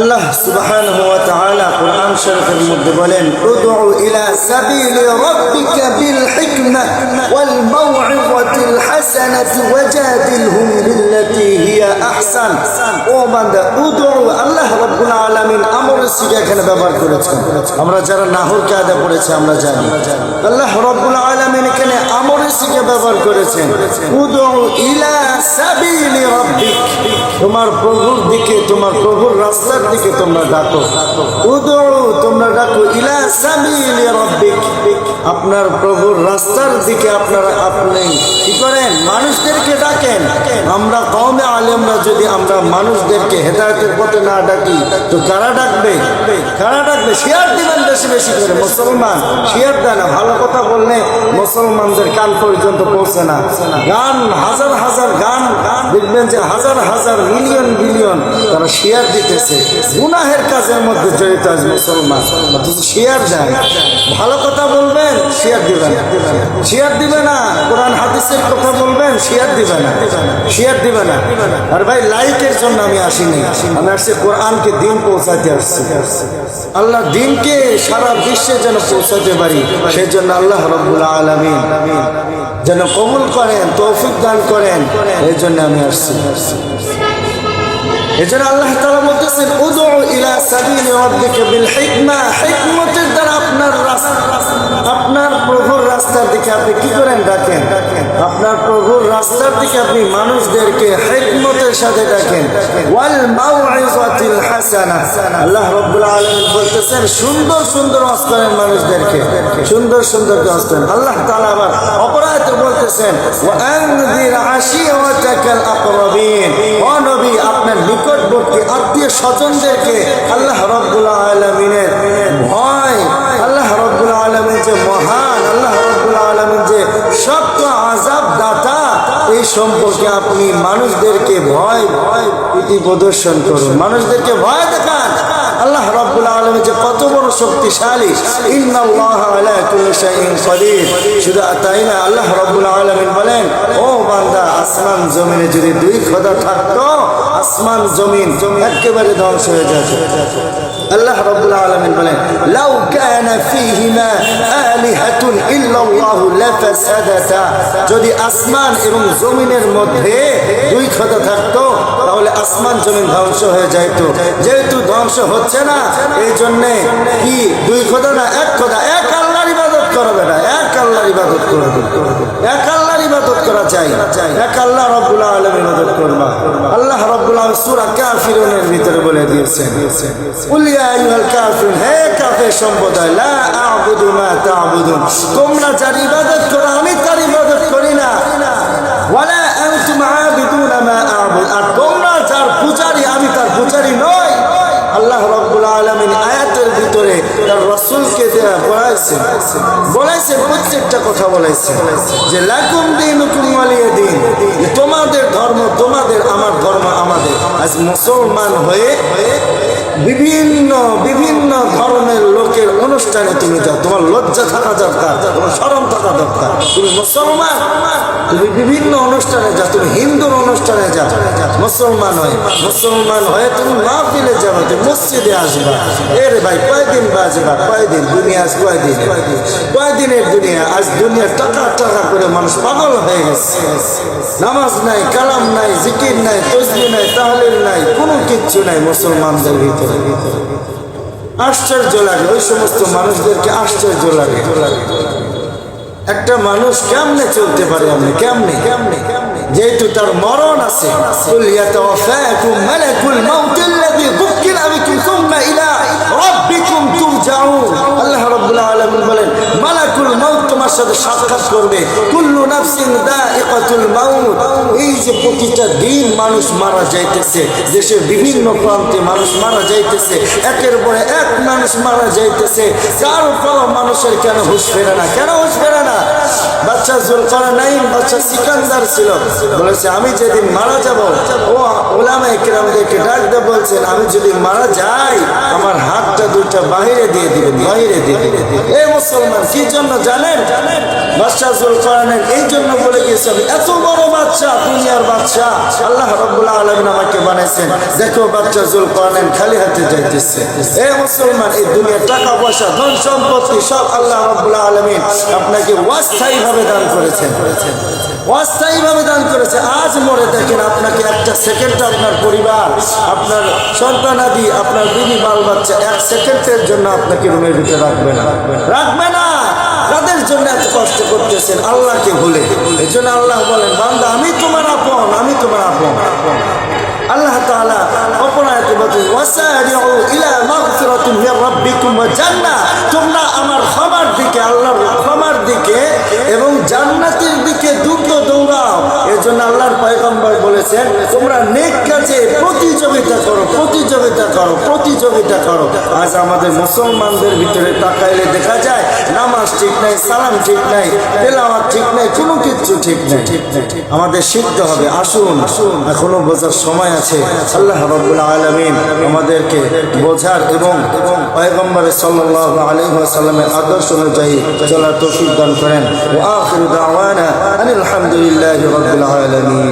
আল্লাহ সুবহানাহু ওয়া তাআলা কোরআন শরীফের মধ্যে বলেন, উদউ ইলা সাবিলি রাব্বিকা বিল হিকমা ওয়াল মাউইযাতিল হাসানাতি ওয়াজাদিলহুম বিল্লাতী হিয়া আহসান। ও বান্দা, উদউ, আল্লাহ রাব্বুল আলামিন আমরের সিগা এখানে ব্যবহার করেছেন। আমরা যারা নাহর কায়দা পড়েছি, আমরা জানি। আল্লাহ রাব্বুল আলামিন এখানে আমরের সিগা ব্যবহার করেছেন। তোমার প্রভুর দিকে, তোমার প্রভুর রাস্তার দিকে তোমরা ডাকো। উদৌ তোমরা ডাকো ইলা সাবিল আপনার প্রভুর রাস্তার দিকে আপনারা আপনি কি করেন? মানুষদেরকে ডাকেন। আমরা কমে আলেমরা যদি আমরা মানুষদেরকে হেদায়তের পথে না ডাকি, তো কারা ডাকবে? কারা ডাকবে? শেয়ার দিবেন বেশি বেশি করে। মুসলমান, শেয়ার দেয় না। ভালো কথা বললে মুসলমানদের কান পর্যন্ত পৌঁছে না। গান, হাজার হাজার গান, দেখবেন যে হাজার হাজার মিলিয়ন বিলিয়ন তারা শেয়ার দিতেছে। গুনাহের কাজের মধ্যে জড়িত আজ মুসলমান। শেয়ার দেয় ভালো কথা বলবেন, শেয়ার দিবে না। শেয়ার দিবে না, কোরআন, হাদিসের কথা বলবেন দিবে না। দিবে না। আর ভাই, লাইকের জন্য আমি আসিনি। আমি আসছি কোরআনকে দিন পৌঁছাতে আসছি। আল্লাহ দিনকে সারা বিশ্বে যেন পৌঁছাতে পারি সেই জন্য আল্লাহ রব্বুল আলমিন যেন কবুল করেন, তৌফিক দান করেন এই জন্য আমি আসছি। এজন্য আল্লাহ তাআলা বলতেছেন, উদউ ইলা সাবিলি হিকমা আপনি কি করেন? ডাকেন। আপনার প্রভুর রাস্তার দিকে আপনি মানুষদেরকে হিকমতের সাথে ডাকেন। আল্লাহ রাব্বুল বলতেছেন, সুন্দর সুন্দর ওয়াজ করেন মানুষদেরকে। সুন্দর সুন্দর ওয়াজ করেন। আল্লাহ তাআলা আবার অপরাধ বলতেছেন, ওয়া আপনার নিকটবর্তী আত্মীয় স্বজনদেরকে আল্লাহ রব্বুল আলমিনের ভয় সম্পর্কে আপনি মানুষদেরকে ভয় ভয় ইতি প্রদর্শন করুন। মানুষদেরকে ভয় দেখান। আল্লাহ রব্বুল আলম যে কত বড় শক্তিশালী। শুধু তাই না, আল্লাহ রব্বুল আলমিন বলেন, ও বান্দা, আসমান জমিনে যদি দুই খোদা থাকতো, আসমান জমিন একেবারে ধ্বংস হয়ে যাবে আল্লাহ রব্বুল আলমিন বলেন, লাউ কানা ফীহিমা আলিহাতুন ইল্লাল্লাহু লাফাসাদাতা। যদি আসমান এবং জমিনের মধ্যে দুই খোদা থাকতো, তাহলে আসমান জমিন ধ্বংস হয়ে যাইতো। যেহেতু ধ্বংস হচ্ছে না এই জন্যে কি দুই খোদা না এক খোদা এক আল্লাহর ইবাদত করবে না, এক আল্লাহর ইবাদত করবে। এক আল্লাহর ইবাদত করা চাই এক আল্লাহ রব্বুল আলম ইবাদত করবা। আল্লাহ রব্বুল আলম সুরা কাফিরুনের ভিতরে বলে দিয়েছেন উলিয়া আইয়ুহাল কাফিরুন, হে কাফের সম্প্রদায়, লা আ'বুদু মা তা'বুদুন, তোমরা যার ইবাদত আলমিন প্রত্যেকটা কথা যে দিন। তোমাদের ধর্ম, তোমাদের আমার ধর্ম আমাদের। আজ মুসলমান হয়ে বিভিন্ন বিভিন্ন ধর্মের লোকের অনুষ্ঠানে তুমি যাও। তোমার লজ্জা থাকা দরকার, তোমার সরম থাকা দরকার। তুমি মুসলমান, তুমি বিভিন্ন অনুষ্ঠানে যাও, তুমি হিন্দুর অনুষ্ঠানে যাও। মুসলমান হয়ে মুসলমান হয়ে তুমি মাহফিলে যাবে মসজিদে আসবা। এর ভাই, কয়দিন বাজবা? কয়দিন? দুনিয়া আজ কয়দিন? কয়দিনের দুনিয়া? আজ দুনিয়া টাকা টাকা করে মানুষ পাগল হয়ে গেছে। নামাজ নাই, কালাম নাই, জিকির নাই, তসবি নাই, তাহলিল নাই, কোনো কিচ্ছু নাই মুসলমানদের ভিতরে। আশ্চর্য লাগে, ওই সমস্ত মানুষদেরকে আশ্চর্য লাগে। একটা মানুষ কেমনে চলতে পারে আপনি কেমনে কেমনে? যেহেতু তার মরণ আছে, কুল ইয়াতাওয়াফাকুম মালাকুল মাউতিল্লাযী বুক্কিলা বিকুম সুম্মা ইলা রাব্বিকুম তুরজাউন। আল্লাহ রাব্বুল আলামিন বলেন, মালাকুল মাউত তোমার সাথে সাক্ষাৎ করবে। কুল্লু নাফসিন দাইকাতুল মাউত। এই যে প্রতিটা দিন মানুষ মারা যাইতেছে, দেশের বিভিন্ন প্রান্তে মানুষ মারা যাইতেছে, একের পরে এক মানুষ মারা যাইতেছে, কার তারপর মানুষের কেন হুশ ফেরে না? কেন হুশ ফেরে না? বাচ্চা জুলকারা নাই বাচ্চা সিকান্দার ছিল। বলেছে, আমি যেদিন মারা যাব, ও ওলামা একরামদেরকে ডাক দিয়ে বলছেন, আমি যদি মারা যাই, আমার হাতটা দুইটা বাহিরে দিয়ে দিবেন, বাহিরে দিয়ে দিবেন। এ মুসলমান, কি জন্য জানেন? বাদশাহ জুল করানেন এই জন্য বলে গিয়েছেন এত বড় বাচ্চা দুনিয়ার বাচ্চা, আল্লাহ রব্বুল্লাহ আলমিন আমাকে বানাইছেন। দেখো বাচ্চা জুল করানেন খালি হাতে যাইতেছে। এ মুসলমান, এই দুনিয়ার টাকা পয়সা ধন সম্পত্তি সব আল্লাহ রব্বুল্লাহ আলমিন আপনাকে অস্থায়ী ভাবে দান করেছেন। অস্থায়ী ভাবে দান করেছে। আজ মরে দেখেন আপনাকে একটা সেকেন্ড আপনার পরিবার, আপনার সন্তানাদি আপনার বিবি, বাল বাচ্চা এক সেকেন্ডের জন্য আপনাকে রুমের ভিতরে রাখবে না। রাখবে না। তাদের জন্য এত কষ্ট করতেছেন, আল্লাহকে ভুলে। এই জন্য আল্লাহ বলেন, বান্দা, আমি তোমার আপন, আমি তোমার আপন। আল্লাহ তাআলা আল্লাহ জান্নাহ। তোমরা আমার দিকে দিকে এবং জান্নাতের দিকে দ্রুত দৌড়াও। এজন্য আল্লাহর পয়গম্বর বলেছেন, তোমরা নেক কাজে প্রতিযোগিতা করো প্রতিযোগিতা করো প্রতিযোগিতা করো। আজ আমাদের মুসলমানদের ভিতরে তাকাইলে দেখা যায়, নামাজ ঠিক নাই, সালাম ঠিক নাই, তেলাওয়াত ঠিক নাই, কোনো কিছু ঠিক নাই। ঠিক নাই আমাদের শিখতে হবে, আসুন আসুন এখনও বোঝার সময় আছে। আল্লাহ আলামিন আমাদেরকে বোঝার এবং পয়গম্বরের সাল্লাল্লাহু আলাইহি ওয়াসাল্লামের আদর্শ অনুযায়ী চলার তৌফিক দান করেন। ওয়া আখিরু দাওয়ানা আনিল হামদুলিল্লাহি রাব্বিল আলামিন।